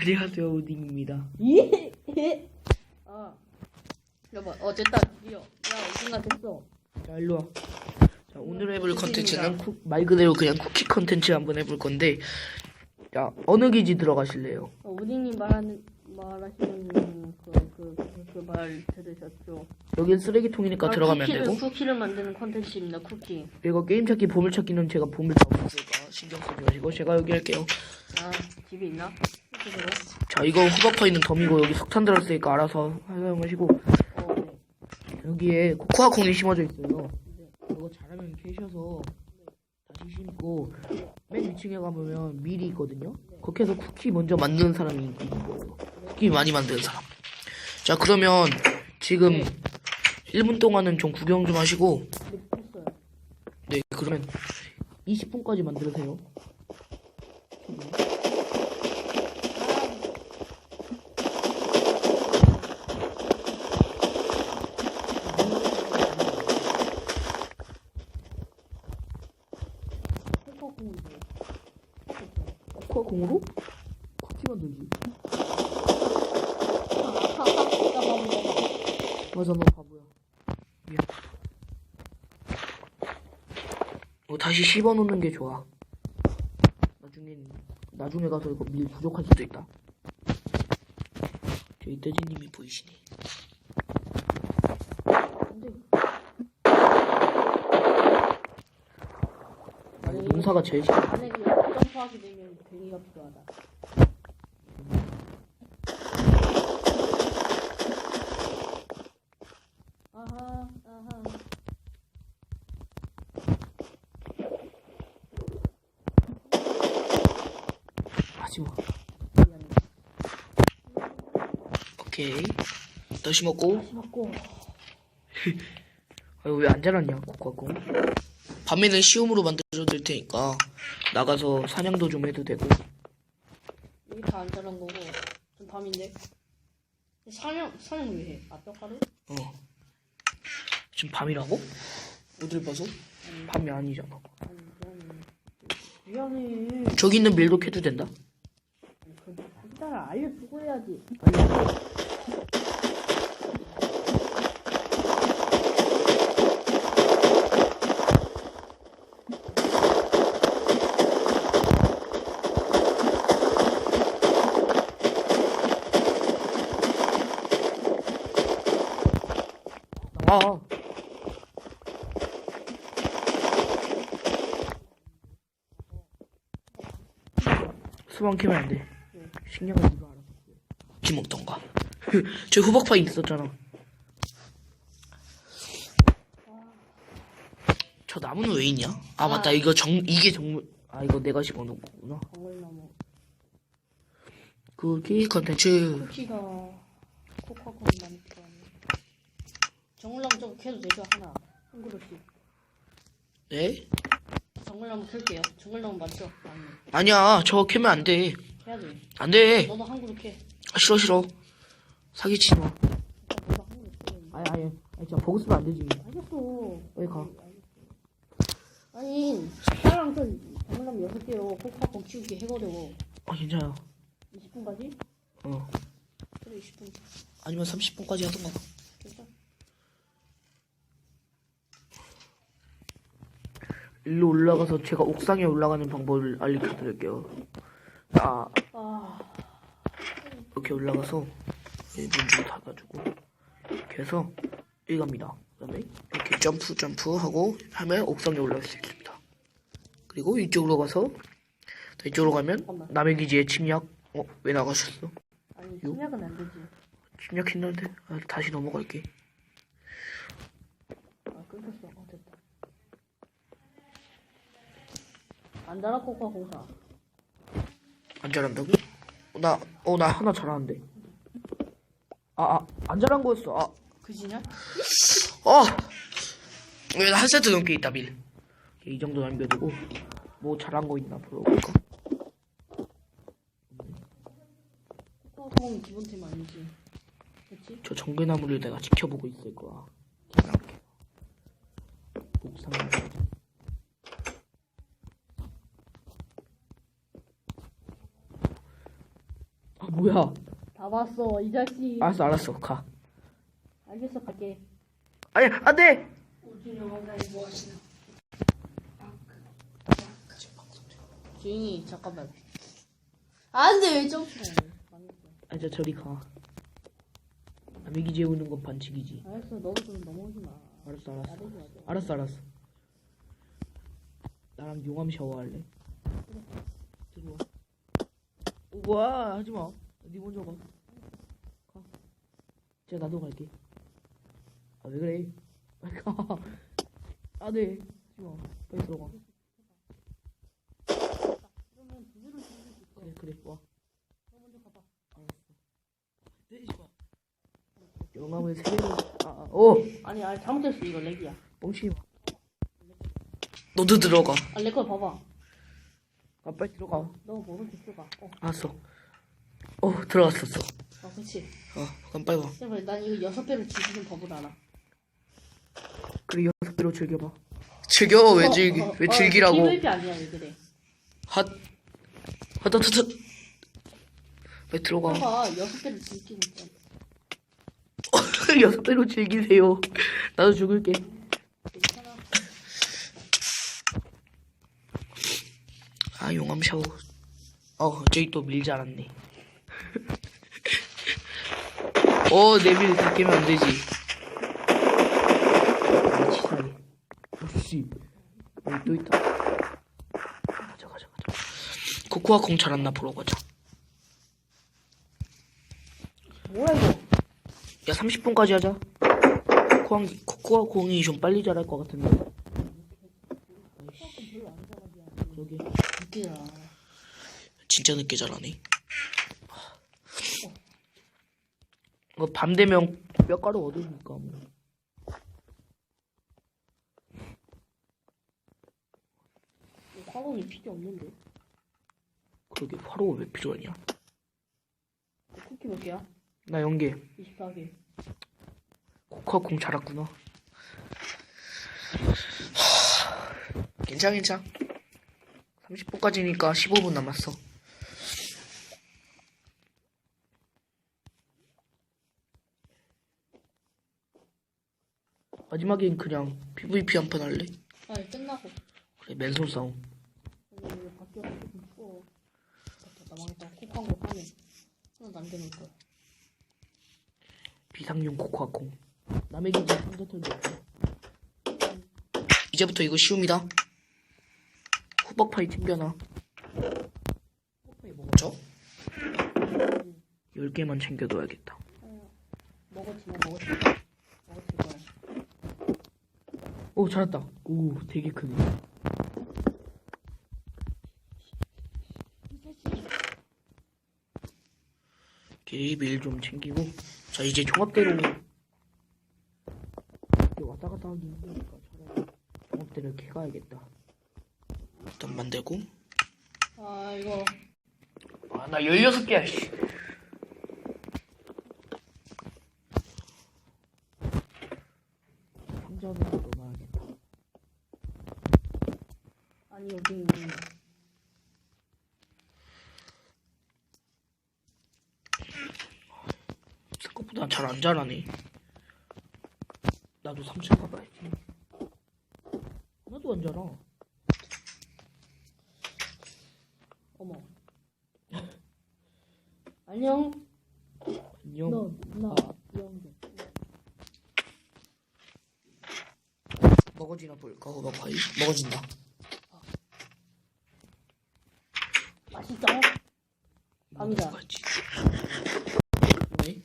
안녕하세요 우딩입니다. 아. 여보, 어, 됐다. 드디어. 야, 우승아 됐어. 자 일로 와. 자 오늘 해볼 컨텐츠는 쿠- 말 그대로 그냥 쿠키 컨텐츠 한번 해볼 건데 자 어느 기지 들어가실래요? 어, 우딩님 말하는, 말하시는 그, 그, 그, 그말 들으셨죠? 여긴 쓰레기통이니까 아, 들어가면 안 쿠키를, 되고 쿠키를 만드는 컨텐츠입니다, 쿠키. 그리고 게임 찾기 보물 찾기는 제가 보물 다 없으니까 신경 쓰지 마시고 제가 여기 할게요. 아, 집에 있나? 자 이거 후박파 있는 덤이고 여기 석탄 들었으니까 알아서 사용하시고. 여기에 코코아콩이 심어져 있어요. 네. 이거 잘하면 캐셔서 다시 심고 맨 위층에 가보면 밀이 있거든요. 거기 에서 쿠키 먼저 만드는 사람이 있는 거예요. 쿠키 많이 만드는 사람. 자 그러면 지금 네. 1분 동안은 좀 구경 좀 하시고. 네 그러면 20분까지 만들으세요. 코코아콩으로 쿠키 만들지. 맞아 너 바보야. 미안. 어, 다시 씹어놓는 게 좋아. 나중엔 나중에 가서 이거 밀 부족할 수도 있다. 저희 떼지님이 보이시네. 아, 이거 농사가 제일 싫어. 점프하게 되면 배기가 필요하다. 아하, 아하. 하지마. 미안해. 오케이. 다시 먹고. 다시 먹고. 아, 왜안 자랐냐, 코코아콩. 밤에는 시험으로 만들어 줄 테니까 나가서 사냥도 좀 해도 되고. 여기 다 안 자란 거고. 좀 밤인데. 사냥, 사냥 왜 해? 아, 뼈가루? 어. 지금 밤이라고? 어딜 봐서? 밤이 아니잖아. 아니, 미안해. 미안해. 저기 있는 밀도 캐도 된다? 그, 자기가 알려주고 해야지. 아. 수박 캐면 안 돼. 신경을 네가 알아서. 지 먹던가. 저 후박파 있었잖아. 저 나무는 왜 있냐? 아 맞다 이거 정 이게 정물 아 이거 내가 심어놓은 거구나. 정글나무. 그게 컨텐츠 쿠키가 코코콩 많이 필요하네. 정글나무 좀 캐도 되죠? 하나. 한 그릇씩. 네? 정글나무 캘게요. 정글나무 맞죠? 아니. 아니야 저 캐면 안 돼. 해야 돼. 안돼 너도 한 그릇 캐. 아, 싫어 싫어 사기치지 마. 너도 한 그릇 캐. 아니 아니 아니 진짜 보고 쓰면 안 되지. 알겠어. 빨리 가. 아니, 나랑 좀 정글나무 여섯 개로 코코콩 키우기 해거려워. 아 괜찮아. 20분까지? 어 그래, 20분. 아니면 30분까지 하던가. 괜찮아. 일로 올라가서 제가 옥상에 올라가는 방법을 알려 드릴게요. 아 아, 이렇게 올라가서 문좀 닫아주고 이렇게 해서 여기 갑니다. 그다음에 이렇게 점프 점프 하고 하면 옥상에 올라갈 수 있습니다. 그리고 이쪽으로 가서 이쪽으로 가면. 남의 기지에 침략. 어 왜 나가셨어? 아니, 침략은 안 되지. 침략했는데 아, 다시 넘어갈게. 아, 끊겼어. 어, 됐다. 안 달아, 코코콩 사. 안 잘한다고? 나, 어, 나 하나 잘하는데. 아, 아, 안 잘한 거였어. 아, 그지냐? 어! 왜한 세트 넘게 있다, 빌. 이 정도 남겨두고, 뭐 잘한 거 있나 보러 볼까? 코코콩 기본템 아니지. 그치? 저 정글나무를 내가 지켜보고 있을 거야. 이렇게. 옥상에. 아, 뭐야? 다 봤어 이 자식. 알았어, 알았어. 가. 알겠어 갈게. 아니, 안 돼! 조용히 잠깐만. 안돼 왜 점프? 망했어. 아, 저 저리 가. 남의 기지에 오는 건 반칙이지. 알았어 너도 좀 넘어오지 마. 알았어, 알았어. 나대지 마자. 알았어, 알았어. 나랑 용암 샤워할래? 들어와. 오, 뭐야, 하지 마. 니 먼저 가. 가. 자, 나도 갈게. 아, 왜 그래? 빨리 가. 아, 네. 하지 마. 빨리 들어가. 그러면 두 개를 줄수 있어. 그래, 그래, 와. 너 먼저 가봐. 알았어. 내지 마. 용암을 세 개를. 아, 아, 오! 아니 아니 잘못했어 이거 렉이야. 뻥치지 마. 너도 들어가. 아 렉걸 봐봐. 아, 빨리 들어가. 너 모르게 들어가. 어, 알았어. 어, 들어갔었어. 아 그렇지. 어, 그럼 빨리 와. 제발 난 이거 여섯 배를 즐기는 법을 알아. 그래, 여섯 배로 즐겨봐. 즐겨, 왜 즐기, 어, 어, 왜 어, 즐기라고. PVP 아니야 왜 그래? 핫, 핫핫핫. 왜 들어가. 봐봐 여섯 즐기고 있잖아. 여섯 배로 즐기세요. 나도 죽을게. 괜찮아. 아, 용암 샤워. 어, 저기 또 밀지 않았네. 어, 내밀 다 깨면 안 되지. 아. 여기 또 있다. 가자, 가자, 가자. 코코아 콩 잘았나 보러 가자. 뭐야 이거? 야, 30분까지 하자. 코코아, 코코아 콩이 좀 빨리 자랄 것 같은데. 아이씨. 저기. 진짜 늦게 자라네. 이거 밤 되면 뼈가루 얻으니까 뭐. 화공이 필요 없는데. 그러게 화로가 왜 필요하냐? 쿠키 몇 개야? 나 연계 24개. 코코아콩 자랐구나. 하, 괜찮 괜찮. 30분까지니까 15분 남았어. 마지막엔 그냥 PVP 한 판 할래? 아니 끝나고. 그래 맨손 싸움. 아니 이거 바뀌어서 조금 추워. 나 망했다. 콕한 거 파네. 하나 남겨놓을 거야. 비상용 코코아콩. 남의 기지 상자털도 없어. 이제부터 이거 쉬움이다. 호박파이 챙겨놔. 호박파이 먹었죠? 10개만 챙겨둬야겠다. 먹었지 뭐 먹었지. 먹었을 거야. 오, 잘했다. 오, 되게 크네. 게이빌 좀 챙기고. 자, 이제 종합대로. 이렇게 왔다 갔다 하기 힘드니까 차라리 종합대를 캐가야겠다. 일단 만들고. 아 이거 아, 나 16개야, 씨. 상자는 넣어놔야겠다. 아니 여기 있는 생각보다 잘 안 자라네. 나도 3층 가봐야지. 하나도 안 자라. 어머. 안녕. 안녕. 너나 이영재. 먹어지나 볼까, 호박파이? 먹어진다. 맛있어. 먹어야지. 왜?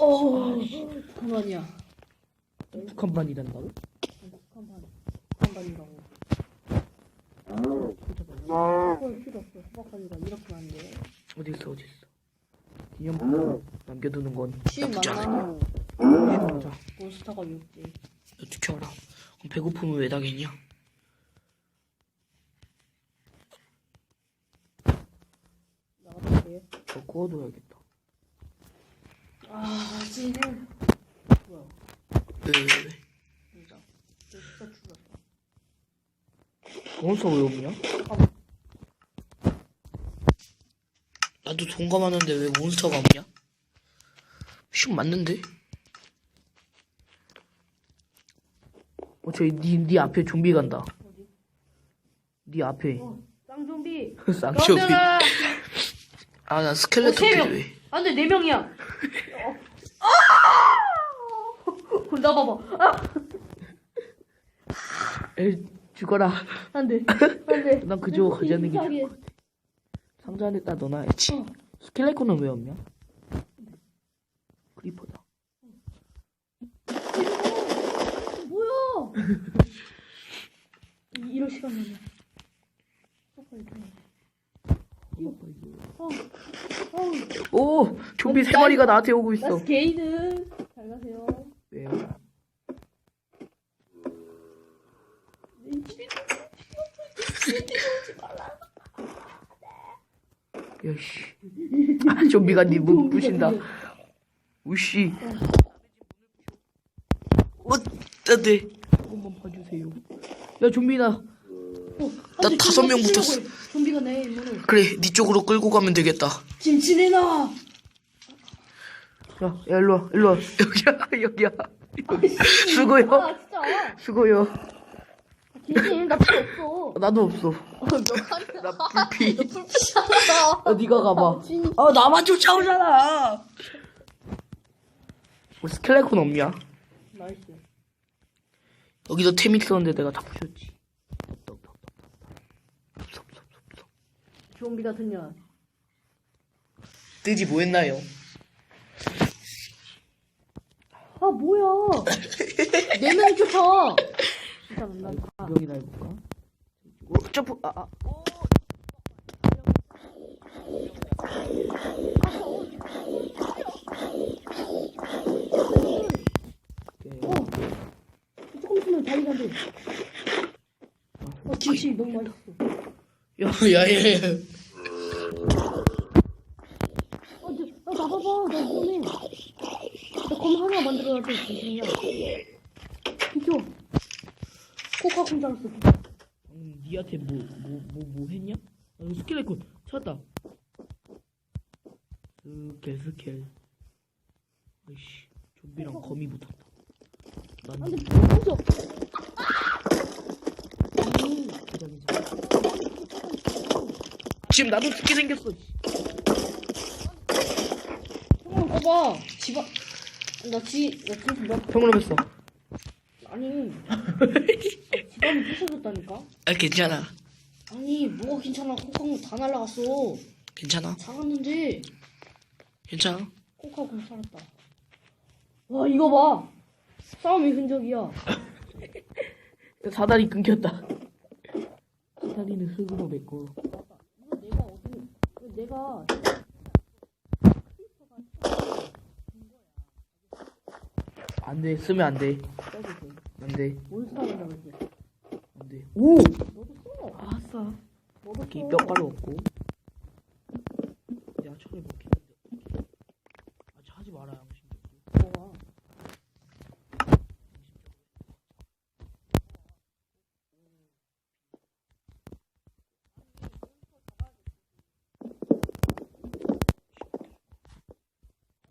어. 그만이야. 북한 반이란다고? 북한 반. 북한 반이라고. 헐 필요 없어. 수박하니까 이렇게 안 돼. 어디 있어, 어디 있어? 기념품 남겨두는 건 나쁘지 않아. 만나면 맞아. 몬스터가 욕지. 어떻게 알아? 그럼 배고프면 왜 당했냐? 나가볼게. 저 구워둬야겠다. 아 지금? 왜, 왜, 왜? 진짜. 진짜 죽었어. 몬스터 왜 없냐? 나도 동감하는데 왜 몬스터가 없냐? 슉 맞는데? 어 저기 니, 니 앞에 좀비 간다 니 앞에 어, 쌍좀비. 쌍쇼비 아나 어, 스켈레톤 세 명. 필요해 안돼 네 명이야. 어. 아! 나 봐봐. 아! 에 죽어라 안 돼 안 돼. 난 그저 가져가는 게 이상해. 좋을 것 같아 상자 안에다 넣어놔야지 어. 스켈레톤은 왜 없냐? 크리퍼다 뭐야? 이- 이럴 시간이야. 어, 어, 오! 좀비 세 마리가 나한테 오고 있어 나스 게이드. 잘 가세요. 왜요? 이 집이 야씨 아, 좀비가 니문 부신다. 우씨. 어, 안돼 한번 봐주세요. 야 좀비다 어, 나 다섯 명 붙었어. 좀비가 내 문을 그래 니 쪽으로 끌고 가면 되겠다. 김치 내놔. 야, 야 일로 와 일로 와. 여기야 여기야. 여기. 수고요. 아. 수고요 김치 나 필요 없어. 나도 없어 몇 칸이야? 나 불피 불피하다. 야 니가 가봐 진짜. 아 나만 쫓아오잖아 뭐 스켈레콘 없냐? 나이스. 여기도 템 있었는데 내가 다 부셨지. 좀비 같은 년. 뜨지 뭐 했나요? 아 뭐야? 네 명이 쫓아. 진짜 난 가. 명이나 해볼까? 어, 점프 아, 아. 오케이. 어. 조금 있으면 다리가 돼. 어 김치 너무 맛있어. 야, 야, 야, 야. 어, 저, 아, 나봐봐, 나 이거네. 나검 하나 만들어야 돼, 김치야. 비켜. 콩 잡았어. 음, 니한테 뭐, 뭐, 뭐, 뭐 했냐? 아, 이거 스켈레콘 찾았다. 스켈, 스켈. 아이씨, 좀비랑 거미 붙었다. 난 안 돼, 멈춰. 기자, 기자. 지금 나도 죽게 생겼어. 씨. 형아, 봐봐. 집안. 나 지, 나 지금 몇, 평으로 했어. 아니. 아, 집안이 부서졌다니까? 아, 괜찮아. 아니, 뭐가 괜찮아. 코카콩 다 날라갔어. 괜찮아. 살았는데, 괜찮아. 코카콩 살았다. 와, 이거 봐. 싸움의 흔적이야. 사다리 끊겼다. 사다리는 흙으로. 이거 내가 어디, 이거 내가. 안 돼, 쓰면 안 돼. 안 돼, 몬스터라고 했지. 안 돼. 오! 너도 이 써. 뼈가루 없고. 야, 철을 먹히는데. 아, 저 하지 마라, 양심적으로. 뭐가?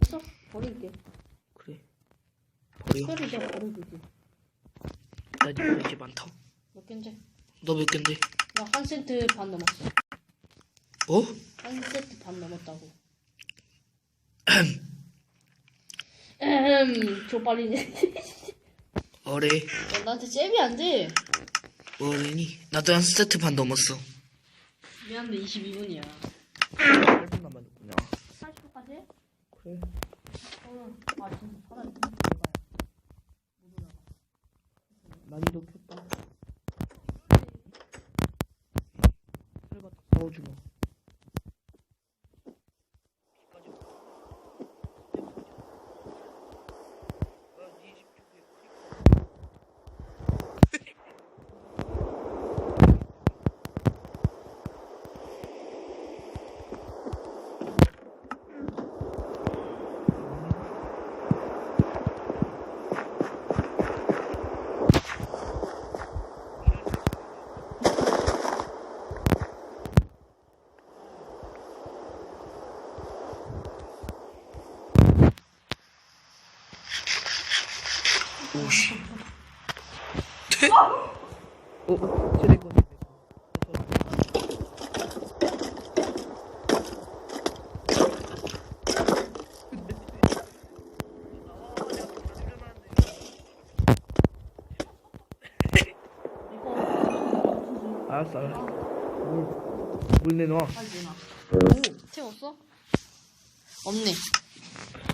써? 버릴게. 그래. 버려. 특별히 내가 버려주지. 나 이거 이제 많다. 몇 갠데? 너 몇 갠데? 나 한 세트 반 넘었어. 어? 한 세트 반 넘었다고. 음, 저 빨리. 어래. 너 나한테 잽이 안 돼. 뭐래니? 나도 한 세트 반 넘었어. 미안한데 22분이야. 8분 남았구나. 40분까지? 그래. 어, 아 진짜 사다리 난이도 켰 다. 오씨. 어, 어, 쟤내 거. 알았어, 알았어. 물, 물 내놔. 채웠어? 없네.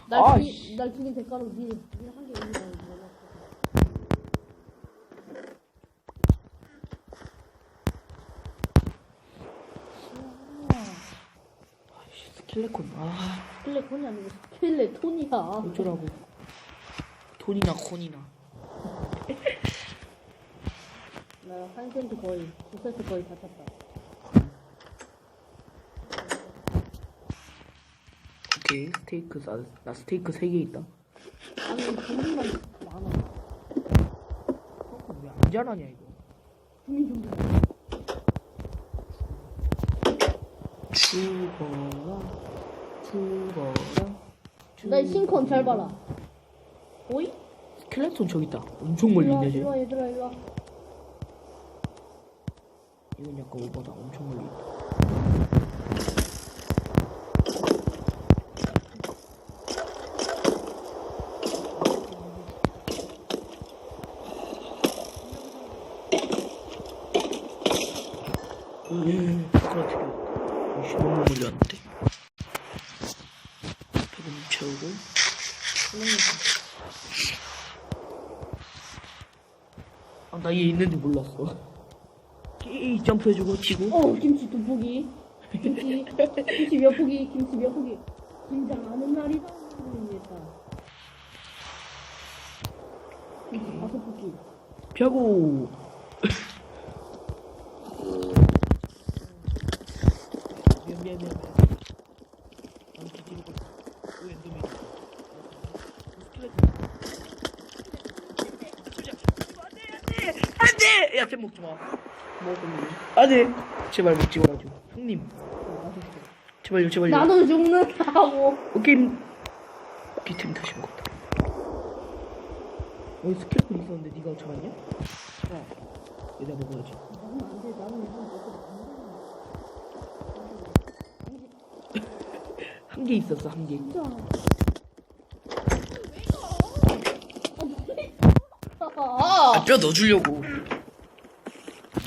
아, 날, 죽이, 날 죽인 대가로 니, 니한개 있는 거 스킬레콘. 아, 스켈레톤이 아니고 스켈레톤이야. 어쩌라고. 돈이나 콘이나. 나한 센트 거의, 두 센트 거의 다 찼다. 오케이, 스테이크, 나, 나 스테이크 3개 있다. 아니, 좀비만 많아. 왜안 자라냐, 이거. 주민 좀비. 죽어라, 죽어라. 나이 싱컨 잘 봐라. 오이? 스켈레톤 저기 있다. 엄청 멀리 일로와, 있네, 쟤. 일로와, 얘들아, 일로와. 이건 약간 오버다. 엄청 멀리 있다. 음, 그렇게. 이씨, 너무 멀리 왔는데. 조금 채우고. 얘 있는지 몰랐어. 이 점프 해주고, 치고. 어, 김치 두 포기. 김치, 김치 몇 포기, 김치 몇 포기. 김장하는 날이다. 모르겠다. 김치 다섯 포기. 펴고. 미안, 미안, 미안. 난 뒤지는 거. 왜 엔더맨? 안돼! 야채 먹지 마. 먹으면 안돼. 제발 먹지 말아줘. 형님. 제발요, 제발요. 나도 죽는다고. 오케이. 팀 다시 먹었다. 여기 스킬풀 있었는데 네가 잡았냐? 야, 얘가 먹어야지. 나는 안 돼, 나는 이거 먹어도 한개 있었어, 한 개. 진짜. 아, 아, 뼈 넣어주려고.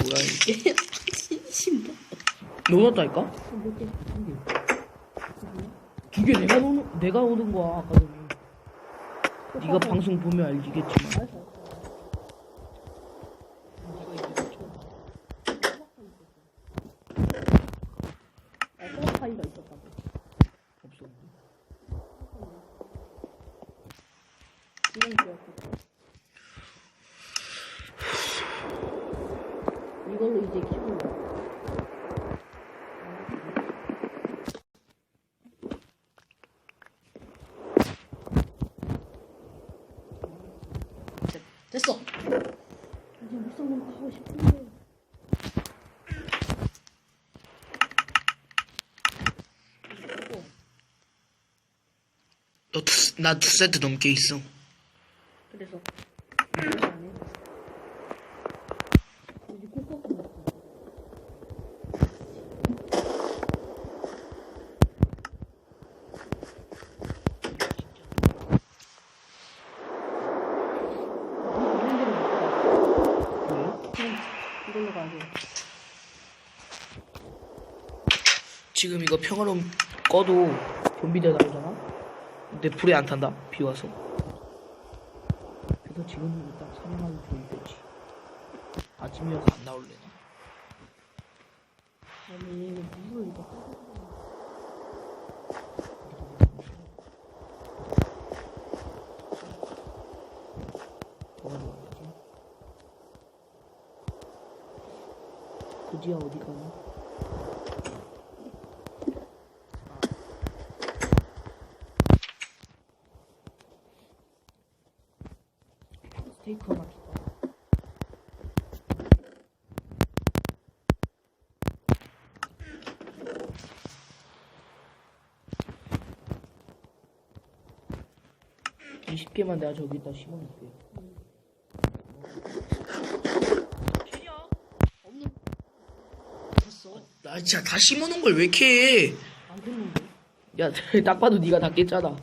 뭐야, 이게. 진심다. 넣어놨다니까? 두 개 내가 넣는, 내가 얻은 거야, 아까 전에. 네가 방송 보면 알지겠지만. 알았어, 아, 소파이가 있었다고. 없었는데. 이건 좋았어. 이걸로 이제 키우는 거야. 됐어. 이제 묵성문 가고 싶은데. 이거 너 두, 나두 세트 넘게 있어. 그래서 이거 안 해. 이제 콩깍지 넣었어. 왜? 그냥 이걸로 가야 돼. 지금 이거 평화로움 꺼도 좀비들 나오잖아? 근데 불에 안 탄다. 비 와서. 그래서 지금 딱 사냥하기 좋을 때지. 아침이어서 안 나올래 되게 기가 막히죠. 이십 개만 내가 저기다 심어놓을게. 캐려. 없는. 됐어. 나 진짜 다 심어놓은 걸 왜 이렇게 해? 안 됐는데. 야, 딱 봐도 네가 다 깼잖아.